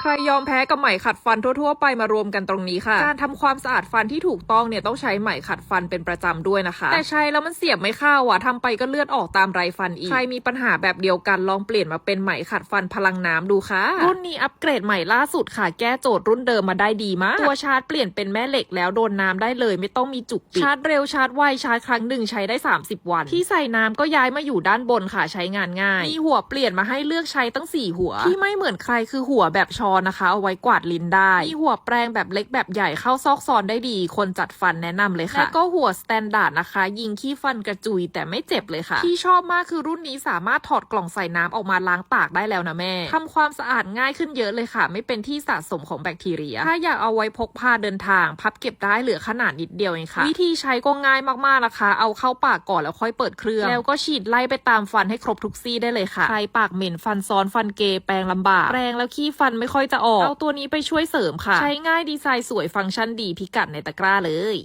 ใครยอมแพ้กับไหมขัดฟันทั่วๆ ไปมารวมกันตรงนี้ค่ะ การทำความสะอาดฟันที่ถูกต้องเนี่ยต้องใช้ไหมขัดฟันเป็นประจำด้วยนะคะ แต่ใช้แล้วมันเสียบไม่เข้าอะทำไปก็เลือดออกตามไรฟันอีก ใครมีปัญหาแบบเดียวกันลองเปลี่ยนมาเป็นไหมขัดฟันพลังน้ำดูค่ะ รุ่นนี้อัปเกรดใหม่ล่าสุดค่ะ แก้โจทย์รุ่นเดิมมาได้ดีมาก ตัวชาร์จเปลี่ยนเป็นแม่เหล็กแล้วโดนน้ำได้เลย ไม่ต้องมีจุกติดชาร์จเร็วชาร์จไวชาร์จครั้งหนึ่งใช้ได้ 30 วัน ที่ใส่น้ำก็ย้ายมาอยู่ด้านบนค่ะใช้งานง่ายมีหัวเปลี่ยนมาให้เลือกใช้ตั้ง4หัว ที่ไม่เหมือนใครคือหัวแบบชอนะคะ เอาไว้กวาดลิ้นได้ มีหัวแปรงแบบเล็กแบบใหญ่เข้าซอกซอนได้ดี คนจัดฟันแนะนำเลยค่ะ และก็หัวสแตนดาร์ดนะคะ ยิงขี้ฟันกระจุยแต่ไม่เจ็บเลยค่ะ ที่ชอบมากคือรุ่นนี้สามารถถอดกล่องใส่น้ำออกมาล้างปากได้แล้วนะแม่ทำความสะอาดง่ายขึ้นเยอะเลยค่ะ ไม่เป็นที่สะสมของแบคทีเรีย ถ้าอยากเอาไว้พกพาเดินทาง พับเก็บได้เหลือขนาดนิดเดียวเองค่ะ วิธีใช้ก็ง่ายมากๆนะคะ เอาเข้าปากก่อนแล้วค่อยเปิดเครื่อง แล้วก็ฉีดไล่ไปตามฟันให้ครบทุกซี่ได้เลยค่ะ ใครปากเหม็นฟันซ้อนฟันเกยแปรงลำบากแปรงแล้วขี้ฟันไม่ค่อยจะออก เอาตัวนี้ไปช่วยเสริมค่ะ ใช้ง่ายดีไซน์สวยฟังก์ชันดีพิกัดในตะกร้าเลย